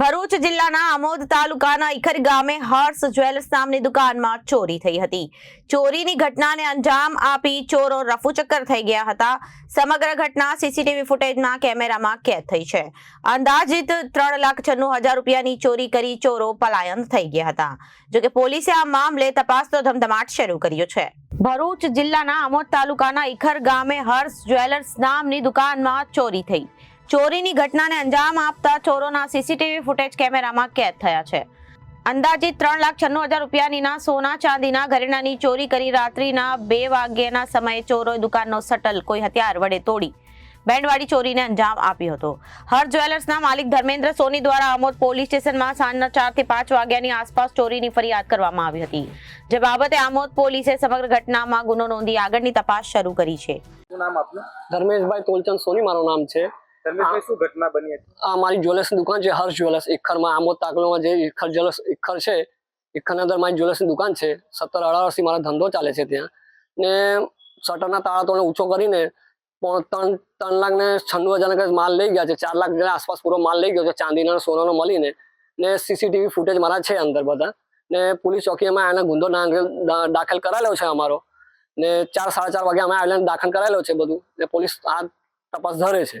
ભરૂચ જિલ્લાના આમોદ તાલુકાના ઇખર ગામે હર્ષ જ્વેલર્સ નામની દુકાનમાં ચોરી થઈ હતી. ચોરીની ઘટનાને અંજામ આપી ચોરો રફુચક્કર થઈ ગયા હતા. સમગ્ર ઘટના સીસીટીવી ફૂટેજના કેમેરામાં કેદ થઈ છે. અંદાજિત ત્રણ લાખ છન્નું હજાર રૂપિયાની ચોરી કરી ચોરો પલાયન થઈ ગયા હતા. જોકે પોલીસે આ મામલે તપાસનો ધમધમાટ શરૂ કર્યો છે. ભરૂચ જિલ્લાના આમોદ તાલુકાના ઇખર ગામે હર્ષ જ્વેલર્સ નામની દુકાનમાં ચોરી થઈ. ચોરીની ઘટનાને અંજામ આપતા ચોરોના સીસીટીવી ફૂટેજ કેમેરામાં કેદ થયા છે. અંદાજિત ત્રણ લાખ છન્નું હજાર રૂપિયાનીના સોના ચાંદીના ઘરેણાની ચોરી કરી રાત્રિના બે વાગ્યાના સમયે ચોરોએ દુકાનનો સટલ કોઈ હથિયાર વડે તોડી બેન્ડવાળી ચોરીને અંજામ આપ્યો હતો. હર જ્વેલર્સના માલિક ધર્મેન્દ્ર સોની દ્વારા આમોદ પોલીસ સ્ટેશનમાં સાંજના ચારથી પાંચ વાગ્યાની આસપાસ ચોરીની ફરિયાદ કરવામાં આવી હતી. જે બાબતે આમોદ પોલીસે સમગ્ર ઘટનામાં ગુનો નોંધી આગળની તપાસ શરૂ કરી છે. નામ આપનું? ધર્મેશભાઈ તોલચંદ સોની મારું નામ છે. શું ઘટના બની હતી? આ મારી જ્વેલર્સની દુકાન છે હર્ષ જ્વેલર્સ. ઇખરમાં આમોદ તાકલોમાં જે ઇખર જ્વેલર્સ ઇખર છે ઇખરની અંદર મારી જ્વેલર્સની દુકાન છે. સત્તર અઢાર વર્ષથી મારો ધંધો ચાલે છે ત્યાં. ને શટરના તાળા તોડને ઊંચો કરીને ત્રણ ત્રણ લાખ ને છન્નું હજાર માલ લઈ ગયા છે ચાર લાખ આસપાસ પૂરો માલ લઈ ગયો છે ચાંદીના સોનાનો મળીને. ને સીસીટીવી ફૂટેજ મારા છે અંદર બધા. ને પોલીસ ચોકીમાં એને ગુંદો દાખલ કરાયેલો છે અમારો. ને ચાર સાડા ચાર વાગે અમે આવેલા દાખલ કરાયેલો છે બધું. ને પોલીસ આ તપાસ ધરે છે.